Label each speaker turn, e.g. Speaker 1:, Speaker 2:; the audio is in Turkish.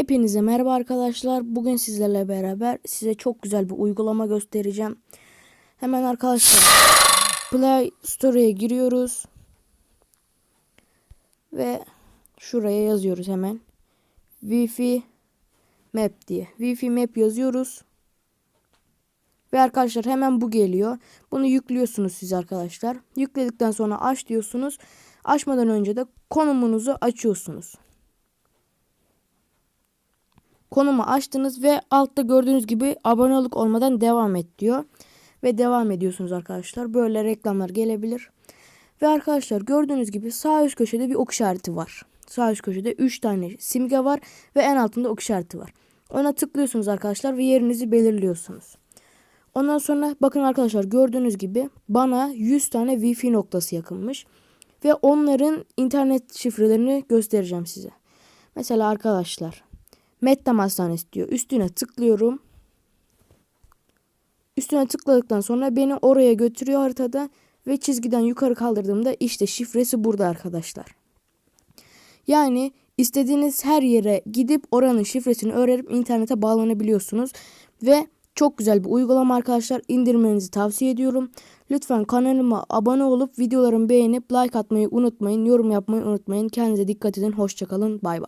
Speaker 1: Hepinize merhaba arkadaşlar. Bugün sizlerle beraber size çok güzel bir uygulama göstereceğim. Hemen arkadaşlar Play Store'ya giriyoruz. Ve şuraya yazıyoruz hemen. Wi-Fi Map diye. Wi-Fi Map yazıyoruz. Ve arkadaşlar hemen bu geliyor. Bunu yüklüyorsunuz siz arkadaşlar. Yükledikten sonra aç diyorsunuz. Açmadan önce de konumunuzu açıyorsunuz. Konumu açtınız ve altta gördüğünüz gibi abonelik olmadan devam et diyor. Ve devam ediyorsunuz arkadaşlar. Böyle reklamlar gelebilir. Ve arkadaşlar gördüğünüz gibi sağ üst köşede bir ok işareti var. Sağ üst köşede 3 tane simge var ve en altında ok işareti var. Ona tıklıyorsunuz arkadaşlar ve yerinizi belirliyorsunuz. Ondan sonra bakın arkadaşlar gördüğünüz gibi bana 100 tane Wi-Fi noktası yakınmış. Ve onların internet şifrelerini göstereceğim size. Mesela arkadaşlar Mettam Hastanesi diyor. Üstüne tıklıyorum. Üstüne tıkladıktan sonra beni oraya götürüyor haritada ve çizgiden yukarı kaldırdığımda işte şifresi burada arkadaşlar. Yani istediğiniz her yere gidip oranın şifresini öğrenip internete bağlanabiliyorsunuz ve çok güzel bir uygulama arkadaşlar. İndirmenizi tavsiye ediyorum. Lütfen kanalıma abone olup videolarımı beğenip like atmayı unutmayın. Yorum yapmayı unutmayın. Kendinize dikkat edin. Hoşçakalın. Bay bay.